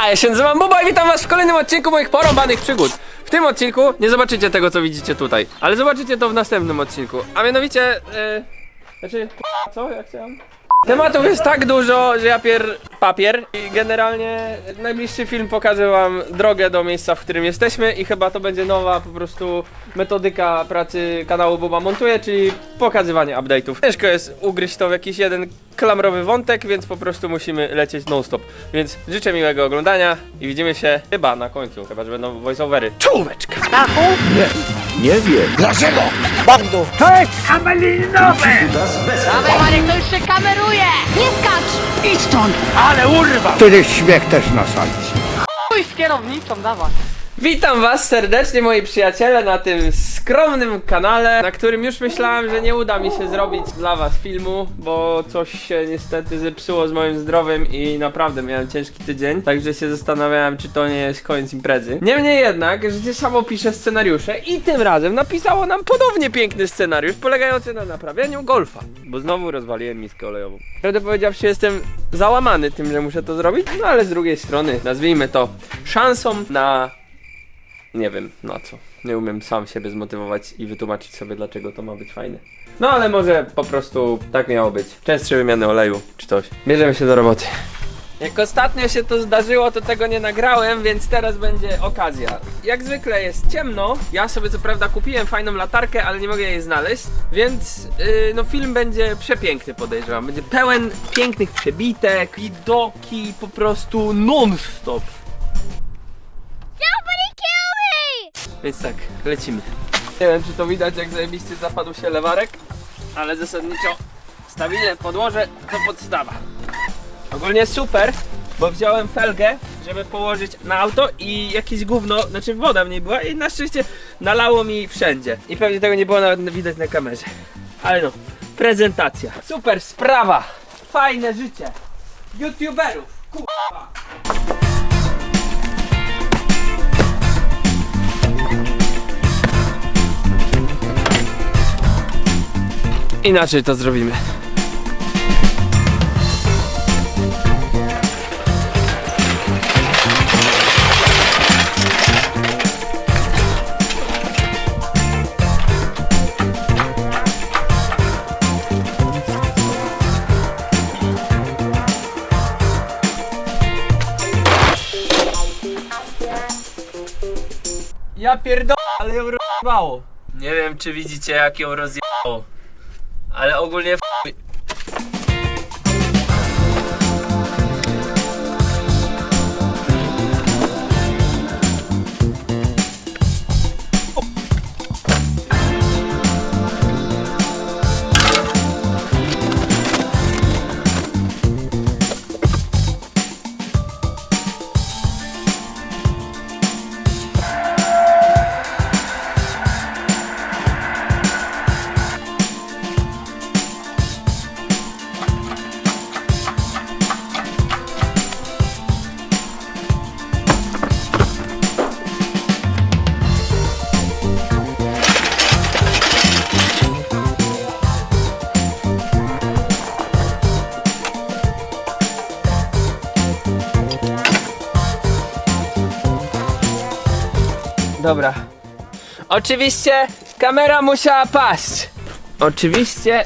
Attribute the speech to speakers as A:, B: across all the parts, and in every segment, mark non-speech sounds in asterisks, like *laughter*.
A: A, ja się nazywam Buba i witam was w kolejnym odcinku moich porąbanych przygód. W tym odcinku nie zobaczycie tego, co widzicie tutaj, ale zobaczycie to w następnym odcinku. A mianowicie, yy, znaczy, co ja chciałem? Tematów jest tak dużo, że ja pier papier i generalnie najbliższy film pokaże wam drogę do miejsca, w którym jesteśmy i chyba to będzie nowa po prostu metodyka pracy kanału Buba Montuje, czyli pokazywanie update'ów. Ciężko jest ugryźć to w jakiś jeden klamrowy wątek, więc po prostu musimy lecieć non-stop. Więc życzę miłego oglądania i widzimy się chyba na końcu, chyba że będą voiceovery. Czołóweczka!
B: Dawaj Marek, to już się kameruje! Nie skacz!
C: Wtedy śmiech też na sali.
B: Chuj z kierownicą, dawaj.
A: Witam was serdecznie moi przyjaciele na tym skromnym kanale, na którym już myślałem, że nie uda mi się zrobić dla was filmu, bo coś się niestety zepsuło z moim zdrowiem i naprawdę miałem ciężki tydzień, także się zastanawiałem, czy to nie jest koniec imprezy. Niemniej jednak, życie samo pisze scenariusze i tym razem napisało nam podobnie piękny scenariusz, polegający na naprawianiu golfa, bo znowu rozwaliłem miskę olejową. Prawdę powiedziawszy, jestem załamany tym, że muszę to zrobić, no ale z drugiej strony, nazwijmy to szansą na nie wiem na co. Nie umiem sam siebie zmotywować i wytłumaczyć sobie, dlaczego to ma być fajne. No ale może po prostu tak miało być. Częstsze wymiany oleju czy coś. Bierzemy się do roboty. Jak ostatnio się to zdarzyło, to tego nie nagrałem, więc teraz będzie okazja. Jak zwykle jest ciemno. Ja sobie co prawda kupiłem fajną latarkę, ale nie mogę jej znaleźć, więc yy, no film będzie przepiękny podejrzewam. Będzie pełen pięknych przebitek, widoki po prostu non-stop. Więc tak, lecimy. Nie wiem, czy to widać, jak zajebiście zapadł się lewarek, ale zasadniczo stabilne podłoże to podstawa. Ogólnie super, bo wziąłem felgę, żeby położyć na auto i jakieś gówno, znaczy woda w niej była i na szczęście nalało mi wszędzie. I pewnie tego nie było nawet widać na kamerze. Ale no, prezentacja. Super sprawa. Fajne życie. YouTuberów. Kurwa. Inaczej to zrobimy. Ja pierdolę, ale ją rozjebało. Nie wiem, czy widzicie, jak ją rozjebało. Ale ogólnie w Dobra. Oczywiście kamera musiała paść. Oczywiście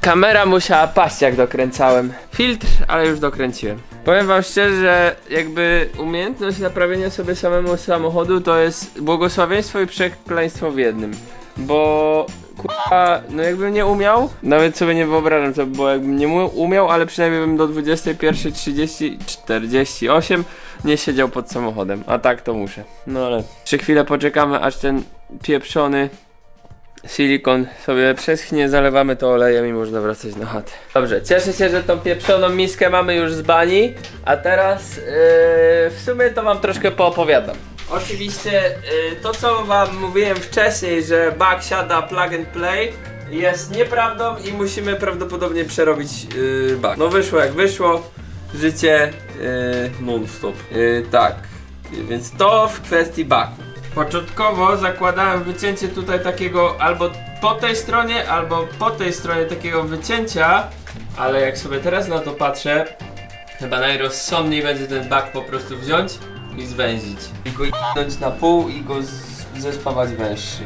A: kamera musiała paść jak dokręcałem. Filtr, ale już dokręciłem. Powiem wam szczerze, że jakby umiejętność naprawienia sobie samemu samochodu to jest błogosławieństwo i przekleństwo w jednym. Bo kurwa, no jakbym nie umiał, nawet sobie nie wyobrażam co by było jakbym nie umiał, ale przynajmniej bym do 21.30, 48 nie siedział pod samochodem, a tak to muszę. No ale trzy chwilę poczekamy aż ten pieprzony silikon sobie przeschnie, zalewamy to olejem i można wracać na chatę. Dobrze, cieszę się, że tą pieprzoną miskę mamy już z bani, a teraz yy, w sumie to wam troszkę poopowiadam. Oczywiście yy, to co wam mówiłem wcześniej, że bug siada plug and play jest nieprawdą i musimy prawdopodobnie przerobić yy, bug. No wyszło jak wyszło, życie yy, non-stop. Yy, tak, więc to w kwestii bugu. Początkowo zakładałem wycięcie tutaj takiego albo po tej stronie, albo po tej stronie takiego wycięcia, ale jak sobie teraz na to patrzę, Chyba najrozsądniej będzie ten bak po prostu wziąć i zwęzić. I go jebnąć na pół i go zespawać węższy.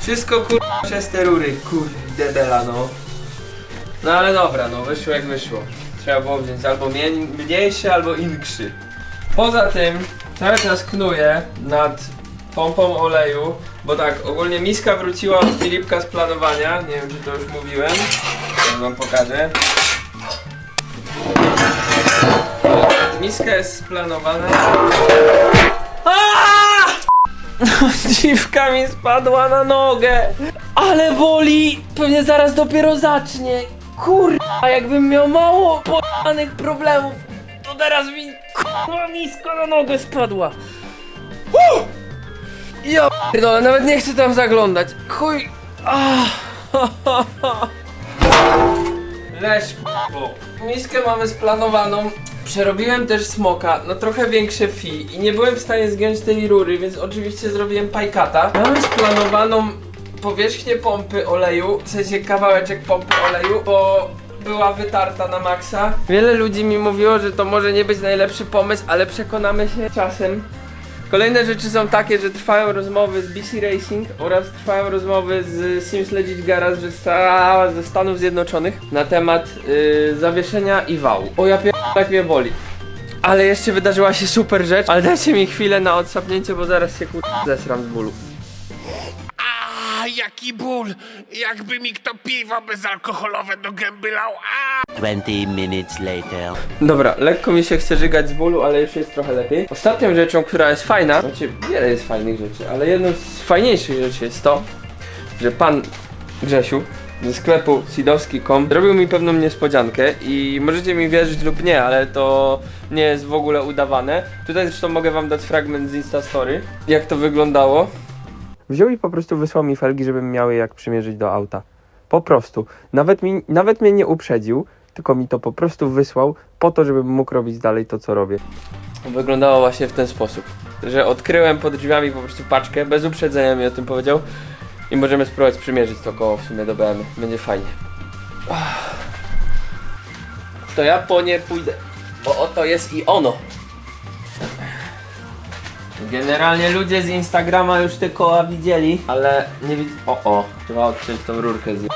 A: Wszystko kur... przez te rury, kurde bela no. No ale dobra, no wyszło jak wyszło. Trzeba było wziąć albo mniejszy, albo inszy. Poza tym cały czas knuję nad pompą oleju, bo tak, ogólnie miska wróciła od Filipka z planowania, nie wiem czy to już mówiłem, ja wam pokażę. Miska jest splanowana. Aaaa! Dziwka mi spadła na nogę, ale boli, pewnie zaraz dopiero zacznie. Kurwa, jakbym miał mało pojanych problemów, to teraz mi kurwa nisko na nogę spadła. Uh! Ja pierdolę, nawet nie chcę tam zaglądać. Chuj. Leż *laughs* kurwo. Miskę mamy splanowaną. Przerobiłem też smoka, no trochę większe fi i nie byłem w stanie zgiąć tej rury, więc oczywiście zrobiłem pajkata. Mamy splanowaną powierzchnię pompy oleju, w sensie kawałeczek pompy oleju, bo była wytarta na maksa. Wiele ludzi mi mówiło, że to może nie być najlepszy pomysł, ale przekonamy się czasem. Kolejne rzeczy są takie, że trwają rozmowy z BC Racing oraz trwają rozmowy z Sims Legit Garage ze, ze Stanów Zjednoczonych na temat y, zawieszenia i wału. O ja jak mnie boli. Ale jeszcze wydarzyła się super rzecz, ale dajcie mi chwilę na odsapnięcie, bo zaraz się kur... zesram z bólu.
C: Jaki ból! Jakby mi kto piwo bezalkoholowe do gęby lał. A!
D: 20 minutes later.
A: Dobra, lekko mi się chce żygać z bólu, ale już jest trochę lepiej. Ostatnią rzeczą, która jest fajna, znaczy wiele jest fajnych rzeczy, ale jedną z fajniejszych rzeczy jest to, że pan Grzesiu ze sklepu sidowski.com zrobił mi pewną niespodziankę i możecie mi wierzyć lub nie, ale to nie jest w ogóle udawane. Tutaj zresztą mogę wam dać fragment z Instastory, jak to wyglądało. Wziął i po prostu wysłał mi felgi, żebym miał je jak przymierzyć do auta. Po prostu. Nawet, mi, nawet mnie nie uprzedził, tylko mi to po prostu wysłał po to, żebym mógł robić dalej to, co robię. Wyglądało właśnie w ten sposób, że odkryłem pod drzwiami po prostu paczkę, bez uprzedzenia mi o tym powiedział i możemy spróbować przymierzyć to koło w sumie do. Będzie fajnie. To ja po nie pójdę, bo oto jest i ono. Generalnie ludzie z Instagrama już te koła widzieli, ale nie widzę. O, o, trzeba odciąć tą rurkę z.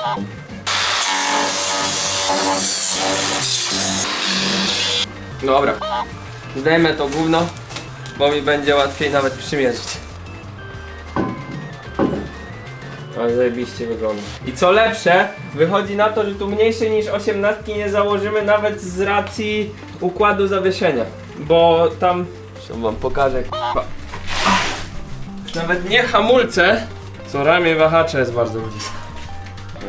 A: Dobra, zdejmę to gówno, bo mi będzie łatwiej nawet przymierzyć. Ale zajebiście wygląda. I co lepsze, wychodzi na to, że tu mniejszej niż 18 nie założymy nawet z racji układu zawieszenia. Bo tam... Zresztą wam pokażę. k***a. Nawet nie hamulce, co ramię wahacza jest bardzo blisko.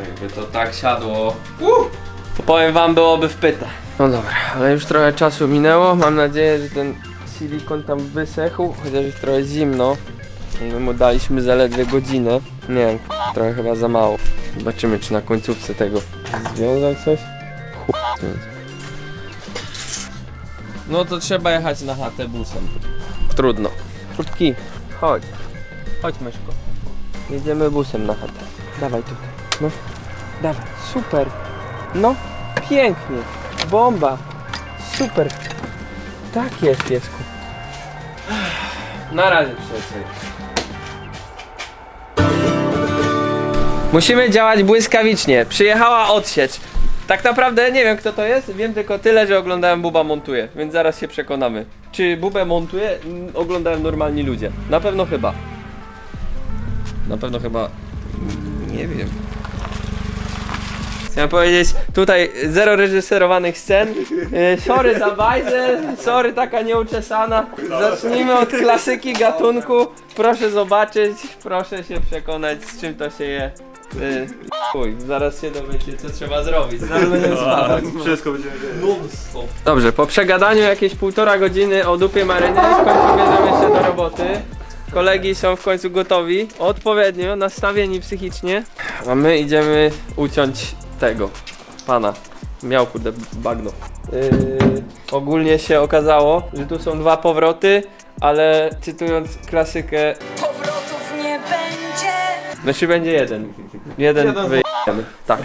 A: Jakby to tak siadło. Uh! To powiem wam byłoby wpyta. No dobra, ale już trochę czasu minęło. Mam nadzieję, że ten silikon tam wysechł, chociaż jest trochę zimno. My mu daliśmy zaledwie godzinę. Nie wiem, trochę chyba za mało. Zobaczymy, czy na końcówce tego związać coś. Chuj. No to trzeba jechać na chatę busem. Trudno. Krótki, chodź. Chodź, myszko. Jedziemy busem na chatę. Dawaj tutaj. No, dawaj. Super. No, pięknie. Bomba. Super. Tak jest, piesku. Na razie, przyjaciele. Musimy działać błyskawicznie. Przyjechała odsiecz. Tak naprawdę nie wiem kto to jest, wiem tylko tyle, że oglądałem Buba montuje, więc zaraz się przekonamy. Czy Bubę montuje? Mm, Oglądają normalni ludzie. Na pewno chyba. Na pewno chyba. Nie wiem. Chciałem powiedzieć, tutaj zero reżyserowanych scen. Yy, sorry za bajzę, sorry taka nieuczesana. Zacznijmy od klasyki gatunku. Proszę zobaczyć, proszę się przekonać z czym to się je. Yy, chuj, zaraz się dowiecie co trzeba zrobić. Zaraz będziemy spawać.
E: Wszystko będzie
A: Non-stop. Dobrze, po przegadaniu jakieś półtora godziny o dupie maryny, w końcu bierzemy się do roboty. Kolegi są w końcu gotowi, odpowiednio nastawieni psychicznie. A my idziemy uciąć tego pana. Miał kurde bagno. Yy, ogólnie się okazało, że tu są dwa powroty, ale cytując klasykę,
F: Powrotów nie będzie.
A: znaczy będzie jeden. Jeden wyjdziemy. Tak.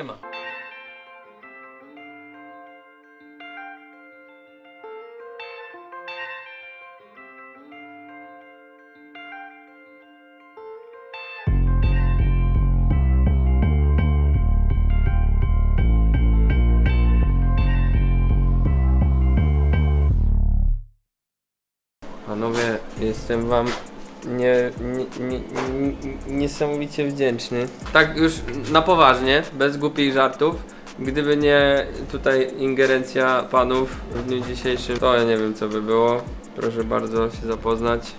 A: nie ma. Panowie, jestem wam nie, nie, nie, nie, niesamowicie wdzięczny. Tak już na poważnie, bez głupich żartów. Gdyby nie tutaj ingerencja panów w dniu dzisiejszym, to ja nie wiem co by było. Proszę bardzo się zapoznać.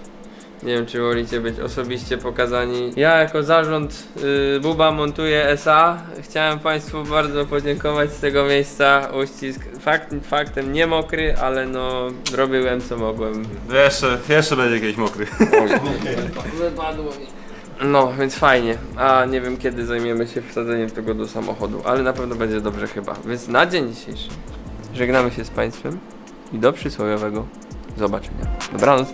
A: Nie wiem, czy wolicie być osobiście pokazani. Ja jako zarząd y, Buba Montuje SA chciałem Państwu bardzo podziękować z tego miejsca. Uścisk fakt, faktem nie mokry, ale no robiłem co mogłem.
E: Jeszcze, jeszcze będzie jakiś mokry.
A: Wypadło mi. No, więc fajnie. A nie wiem kiedy zajmiemy się wsadzeniem tego do samochodu, ale na pewno będzie dobrze chyba. Więc na dzień dzisiejszy żegnamy się z Państwem i do przysłowiowego zobaczenia. Dobranoc.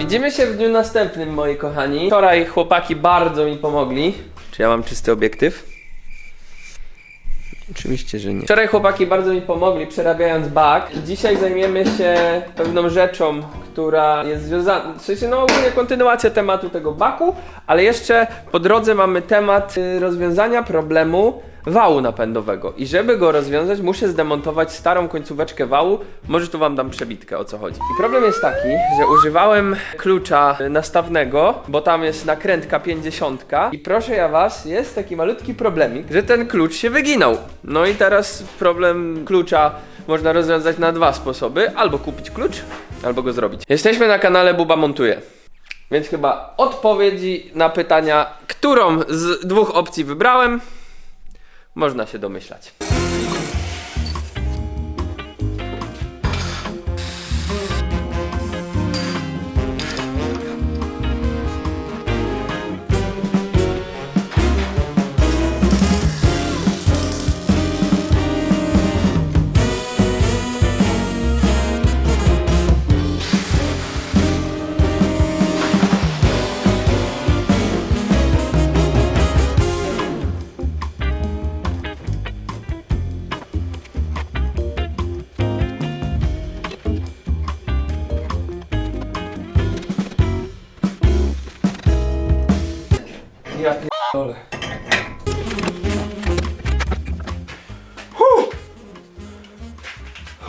A: Widzimy się w dniu następnym, moi kochani. Wczoraj chłopaki bardzo mi pomogli. Czy ja mam czysty obiektyw? Oczywiście, że nie. Wczoraj chłopaki bardzo mi pomogli przerabiając bak. Dzisiaj zajmiemy się pewną rzeczą, która jest związana, w sensie no ogólnie kontynuacja tematu tego baku, ale jeszcze po drodze mamy temat y, rozwiązania problemu wału napędowego. I żeby go rozwiązać, muszę zdemontować starą końcóweczkę wału. Może tu wam dam przebitkę o co chodzi. I problem jest taki, że używałem klucza nastawnego, bo tam jest nakrętka 50 i proszę ja was, jest taki malutki problemik, że ten klucz się wyginął. No i teraz problem klucza można rozwiązać na dwa sposoby. Albo kupić klucz, albo go zrobić. Jesteśmy na kanale Buba Montuje. Więc chyba odpowiedzi na pytania, którą z dwóch opcji wybrałem, można się domyślać.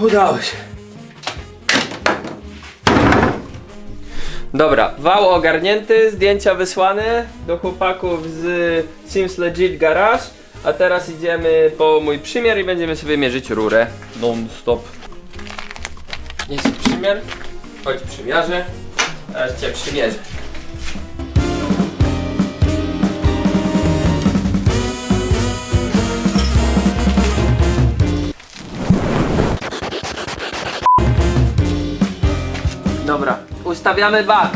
A: Udało się. Dobra, wał ogarnięty, zdjęcia wysłane do chłopaków z Sims Legit Garage. A teraz idziemy po mój przymiar i będziemy sobie mierzyć rurę non-stop. Jest przymiar. Chodź przymiarze. Teraz cię przymierzę. Dobra, ustawiamy bak.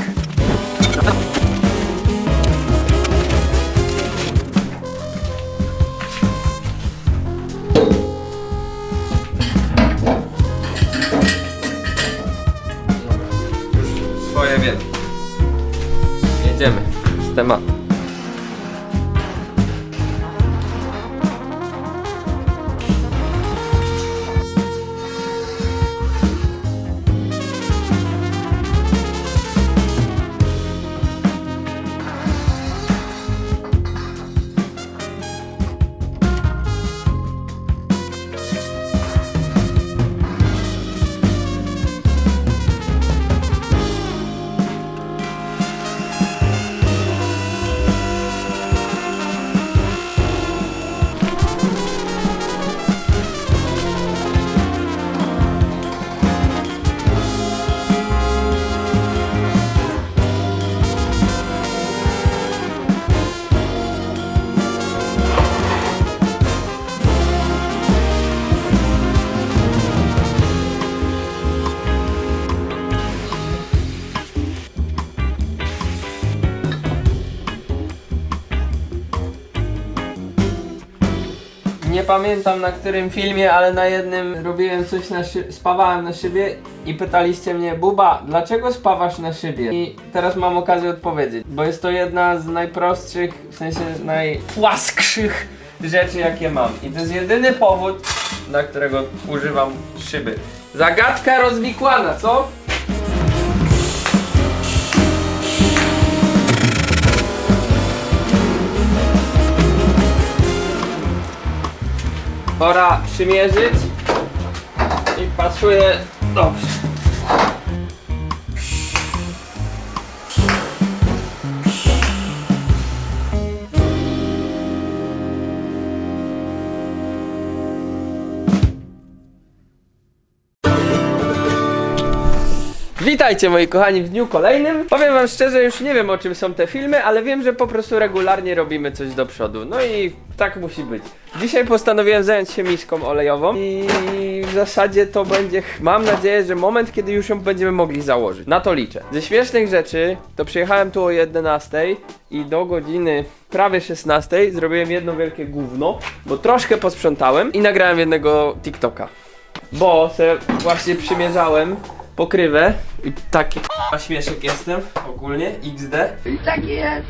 A: Swoje wiem. Jedziemy z tematu. Pamiętam na którym filmie, ale na jednym robiłem coś na spawałem na szybie i pytaliście mnie, Buba, dlaczego spawasz na szybie? I teraz mam okazję odpowiedzieć, bo jest to jedna z najprostszych, w sensie najpłaskszych rzeczy jakie mam. I to jest jedyny powód, dla którego używam szyby. Zagadka rozwikłana, co? Pora przymierzyć i pasuje dobrze. Witajcie moi kochani w dniu kolejnym. Powiem wam szczerze, już nie wiem o czym są te filmy, ale wiem, że po prostu regularnie robimy coś do przodu. No i tak musi być. Dzisiaj postanowiłem zająć się miską olejową i w zasadzie to będzie, mam nadzieję, że moment, kiedy już ją będziemy mogli założyć. Na to liczę. Ze śmiesznych rzeczy, to przyjechałem tu o 11 i do godziny prawie 16 zrobiłem jedno wielkie gówno, bo troszkę posprzątałem i nagrałem jednego TikToka. Bo se właśnie przymierzałem pokrywę i taki k***a śmieszek jestem ogólnie, XD. I taki jest,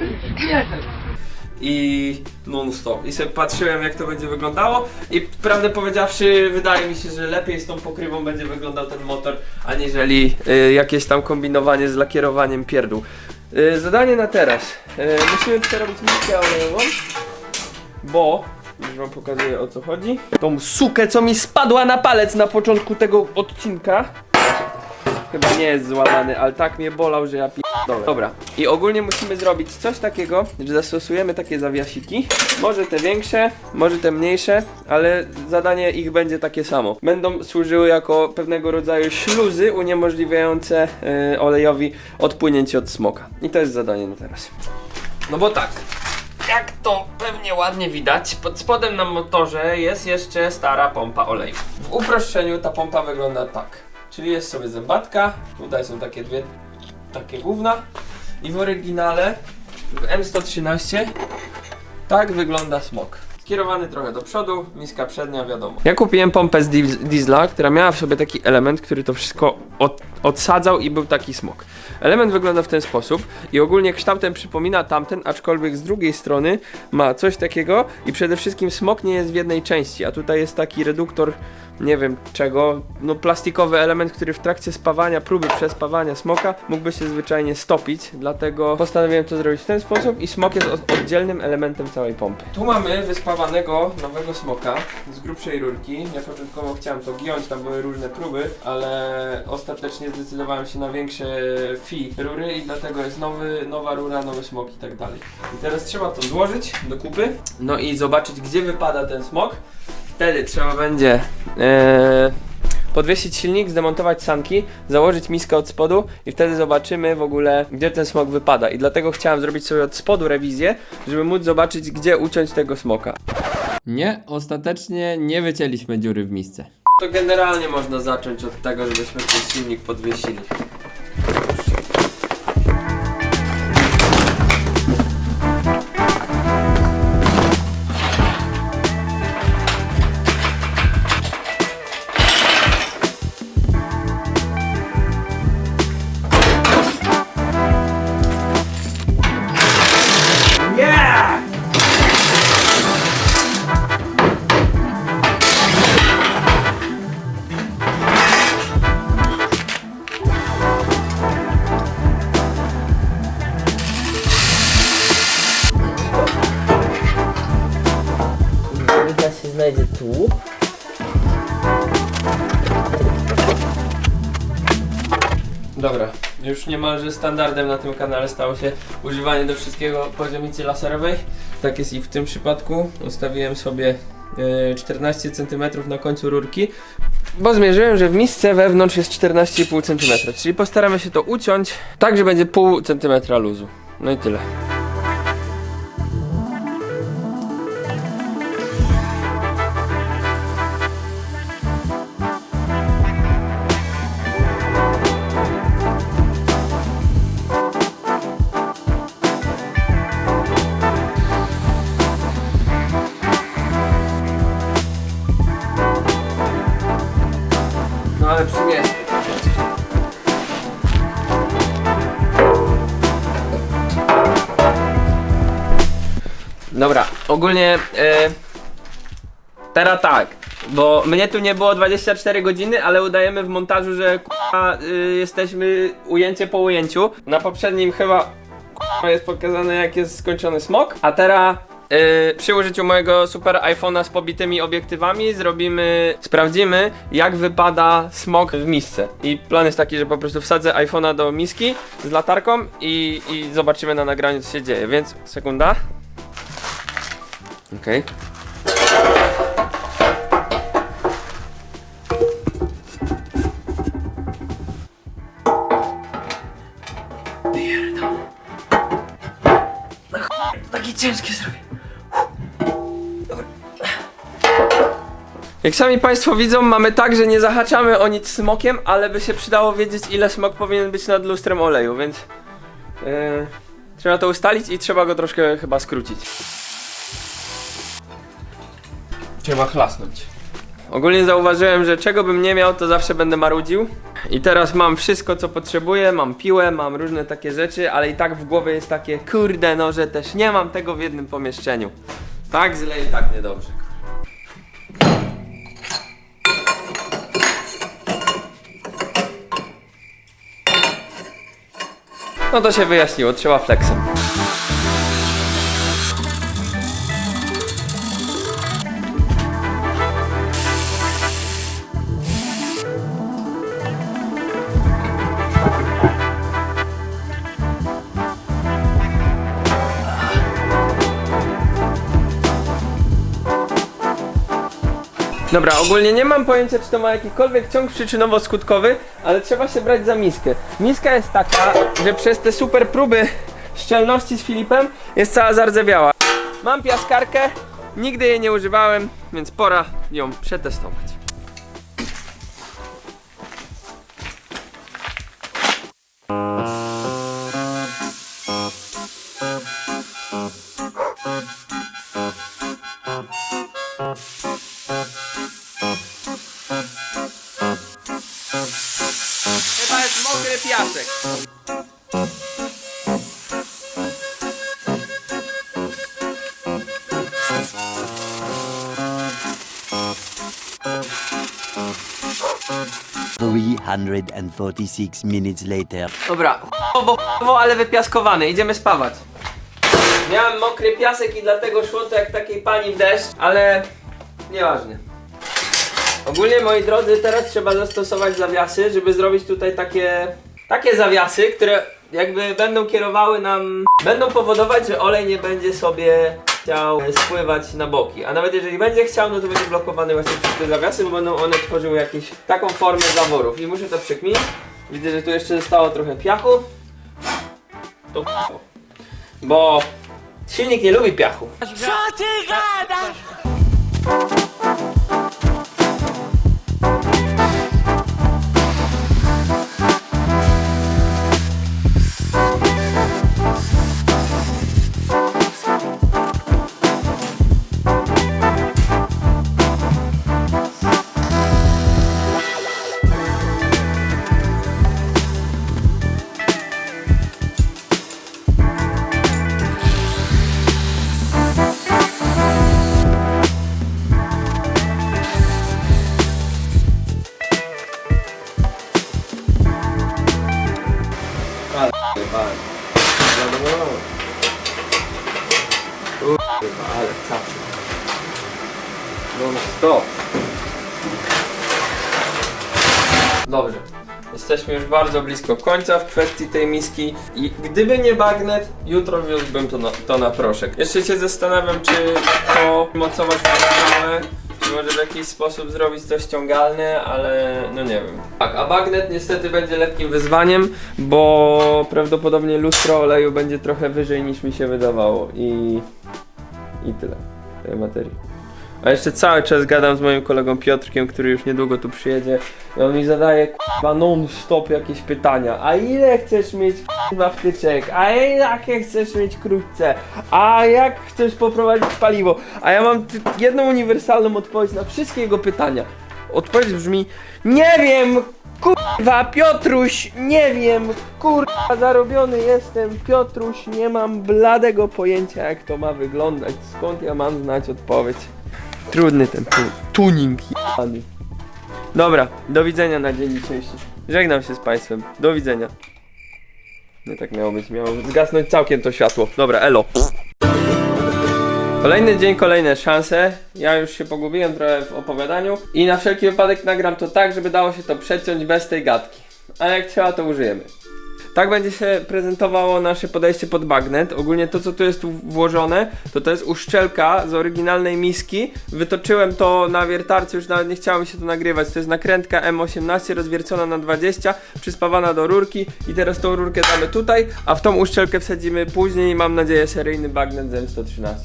A: I non stop. I sobie patrzyłem jak to będzie wyglądało i prawdę powiedziawszy wydaje mi się, że lepiej z tą pokrywą będzie wyglądał ten motor, aniżeli y, jakieś tam kombinowanie z lakierowaniem pierdół. Y, zadanie na teraz. Y, musimy przerobić miskę olejową, bo już wam pokazuję o co chodzi. Tą sukę, co mi spadła na palec na początku tego odcinka. Chyba nie jest złamany, ale tak mnie bolał, że ja p***dolę. Dobra. I ogólnie musimy zrobić coś takiego, że zastosujemy takie zawiasiki. Może te większe, może te mniejsze, ale zadanie ich będzie takie samo. Będą służyły jako pewnego rodzaju śluzy uniemożliwiające yy, olejowi odpłynięcie od smoka. I to jest zadanie na teraz. No bo tak, jak to pewnie ładnie widać, pod spodem na motorze jest jeszcze stara pompa oleju. W uproszczeniu ta pompa wygląda tak. Czyli jest sobie zębatka, tutaj są takie dwie, takie gówna i w oryginale w M113 tak wygląda smok. Skierowany trochę do przodu, miska przednia, wiadomo. Ja kupiłem pompę z dies- diesla, która miała w sobie taki element, który to wszystko od, odsadzał i był taki smok. Element wygląda w ten sposób i ogólnie kształtem przypomina tamten, aczkolwiek z drugiej strony ma coś takiego i przede wszystkim smok nie jest w jednej części, a tutaj jest taki reduktor, nie wiem czego, no plastikowy element, który w trakcie spawania, próby przespawania smoka mógłby się zwyczajnie stopić, dlatego postanowiłem to zrobić w ten sposób i smok jest od- oddzielnym elementem całej pompy. Tu mamy wyspawanego nowego smoka z grubszej rurki. Ja początkowo chciałem to giąć, tam były różne próby, ale ostatecznie zdecydowałem się na większe fi rury i dlatego jest nowy, nowa rura, nowy smok i tak dalej. I teraz trzeba to złożyć do kupy, no i zobaczyć gdzie wypada ten smok. Wtedy trzeba będzie e, podwiesić silnik, zdemontować sanki, założyć miskę od spodu i wtedy zobaczymy w ogóle, gdzie ten smok wypada. I dlatego chciałem zrobić sobie od spodu rewizję, żeby móc zobaczyć, gdzie uciąć tego smoka. Nie, ostatecznie nie wycięliśmy dziury w misce. To generalnie można zacząć od tego, żebyśmy ten silnik podwiesili. Już niemalże standardem na tym kanale stało się używanie do wszystkiego poziomicy laserowej. Tak jest i w tym przypadku. Ustawiłem sobie e, 14 cm na końcu rurki, bo zmierzyłem, że w misce wewnątrz jest 14,5 cm, czyli postaramy się to uciąć tak, że będzie pół centymetra luzu. No i tyle. Dobra, ogólnie e, teraz tak, bo mnie tu nie było 24 godziny, ale udajemy w montażu, że k***a, y, jesteśmy ujęcie po ujęciu. Na poprzednim chyba k***a, jest pokazane jak jest skończony smok, a teraz Yy, przy użyciu mojego super iPhone'a z pobitymi obiektywami zrobimy, sprawdzimy jak wypada smog w misce. I plan jest taki, że po prostu wsadzę iPhone'a do miski z latarką i, i zobaczymy na nagraniu co się dzieje, więc sekunda. Okej. Takie ciężkie zrobię. Jak sami Państwo widzą, mamy tak, że nie zahaczamy o nic smokiem, ale by się przydało wiedzieć, ile smok powinien być nad lustrem oleju, więc yy, trzeba to ustalić i trzeba go troszkę chyba skrócić. Trzeba chlasnąć. Ogólnie zauważyłem, że czego bym nie miał, to zawsze będę marudził. I teraz mam wszystko, co potrzebuję, mam piłę, mam różne takie rzeczy, ale i tak w głowie jest takie, kurde, no, że też nie mam tego w jednym pomieszczeniu. Tak źle i tak niedobrze. No to się wyjaśniło, trzeba flexem. Dobra, ogólnie nie mam pojęcia, czy to ma jakikolwiek ciąg przyczynowo-skutkowy, ale trzeba się brać za miskę. Miska jest taka, że przez te super próby szczelności z Filipem jest cała zardzewiała. Mam piaskarkę, nigdy jej nie używałem, więc pora ją przetestować. Piasek.
D: Three hundred and forty-six minutes later.
A: Dobra, chujowo, chujowo, ale wypiaskowany, idziemy spawać. Miałem mokry piasek i dlatego szło to jak takiej pani w deszcz, ale nieważne. Ogólnie moi drodzy, teraz trzeba zastosować zawiasy, żeby zrobić tutaj takie takie zawiasy, które jakby będą kierowały nam, będą powodować, że olej nie będzie sobie chciał spływać na boki. A nawet jeżeli będzie chciał, no to będzie blokowany właśnie przez te zawiasy, bo będą one tworzyły jakąś taką formę zaworów. I muszę to przekminić. Widzę, że tu jeszcze zostało trochę piachu. To. Bo silnik nie lubi piachu. Ale bardzo blisko końca w kwestii tej miski i gdyby nie bagnet, jutro wiózłbym to na, to na proszek. Jeszcze się zastanawiam, czy to mocować na czy może w jakiś sposób zrobić to ściągalne, ale no nie wiem. Tak, a bagnet niestety będzie lekkim wyzwaniem, bo prawdopodobnie lustro oleju będzie trochę wyżej niż mi się wydawało i... i tyle tej materii. A jeszcze cały czas gadam z moim kolegą Piotrkiem, który już niedługo tu przyjedzie i on mi zadaje k***a non-stop jakieś pytania. A ile chcesz mieć k***a wtyczek? A jakie chcesz mieć krótce? A jak chcesz poprowadzić paliwo? A ja mam jedną uniwersalną odpowiedź na wszystkie jego pytania. Odpowiedź brzmi Nie wiem, kurwa Piotruś, nie wiem, kurwa zarobiony jestem Piotruś, nie mam bladego pojęcia jak to ma wyglądać. Skąd ja mam znać odpowiedź? Trudny ten tu tuning jebany. Dobra, do widzenia na dzień dzisiejszy. Żegnam się z Państwem. Do widzenia. Nie tak miało być, miało zgasnąć całkiem to światło. Dobra, elo. Kolejny dzień, kolejne szanse. Ja już się pogubiłem trochę w opowiadaniu i na wszelki wypadek nagram to tak, żeby dało się to przeciąć bez tej gadki. A jak trzeba, to użyjemy. Tak będzie się prezentowało nasze podejście pod bagnet. Ogólnie to, co tu jest włożone, to to jest uszczelka z oryginalnej miski. Wytoczyłem to na wiertarce, już nawet nie chciało mi się to nagrywać. To jest nakrętka M18 rozwiercona na 20, przyspawana do rurki i teraz tą rurkę damy tutaj, a w tą uszczelkę wsadzimy później, mam nadzieję, seryjny bagnet z M113.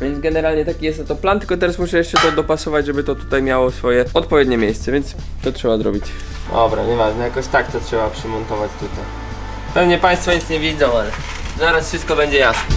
A: Więc generalnie taki jest to plan, tylko teraz muszę jeszcze to dopasować, żeby to tutaj miało swoje odpowiednie miejsce, więc to trzeba zrobić. Dobra, nieważne, jakoś tak to trzeba przymontować tutaj. Pewnie Państwo nic nie widzą, ale zaraz wszystko będzie jasne.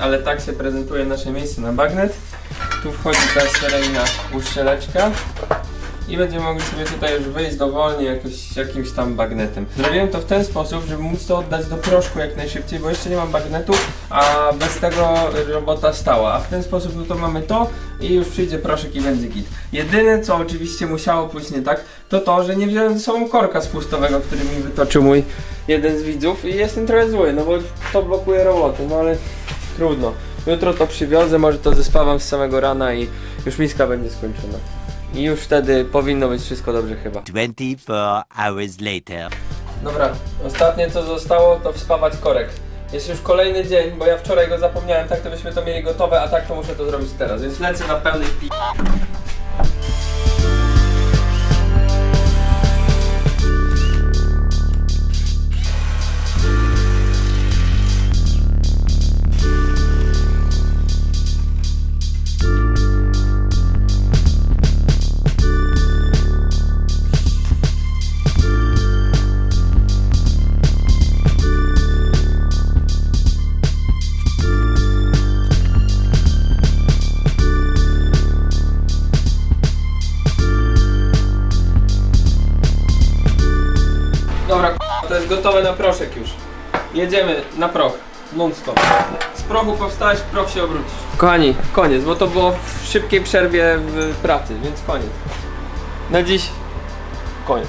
A: Ale tak się prezentuje nasze miejsce na bagnet. Tu wchodzi ta seryjna uszczeleczka i będziemy mogli sobie tutaj już wyjść dowolnie jakoś, jakimś tam bagnetem. Zrobiłem to w ten sposób, żeby móc to oddać do proszku jak najszybciej, bo jeszcze nie mam bagnetu, a bez tego robota stała. A w ten sposób no to mamy to i już przyjdzie proszek i będzie git. Jedyne co oczywiście musiało pójść nie tak, to to, że nie wziąłem ze sobą korka spustowego, który mi wytoczył mój jeden z widzów i jestem trochę zły, no bo to blokuje robotę, no ale trudno. Jutro to przywiozę, może to zespawam z samego rana i już miska będzie skończona. I już wtedy powinno być wszystko dobrze chyba.
D: 24 hours later.
A: Dobra, ostatnie co zostało to wspawać korek. Jest już kolejny dzień, bo ja wczoraj go zapomniałem, tak to byśmy to mieli gotowe, a tak to muszę to zrobić teraz, więc lecę na pełnej pi... gotowe na proszek już. Jedziemy na proch. Non-stop. Z prochu powstałeś, w proch się obrócisz. Kochani, koniec, bo to było w szybkiej przerwie w pracy, więc koniec. Na dziś koniec.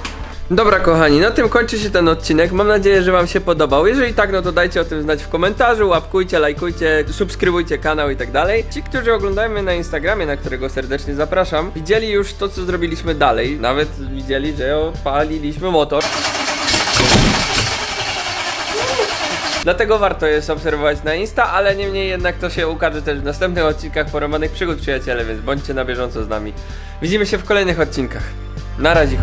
A: Dobra kochani, na tym kończy się ten odcinek. Mam nadzieję, że wam się podobał. Jeżeli tak, no to dajcie o tym znać w komentarzu, łapkujcie, lajkujcie, subskrybujcie kanał i tak dalej. Ci, którzy oglądają mnie na Instagramie, na którego serdecznie zapraszam, widzieli już to, co zrobiliśmy dalej. Nawet widzieli, że opaliliśmy motor. Dlatego warto jest obserwować na Insta, ale niemniej jednak to się ukaże też w następnych odcinkach poromanych przygód przyjaciele, więc bądźcie na bieżąco z nami. Widzimy się w kolejnych odcinkach. Na razie.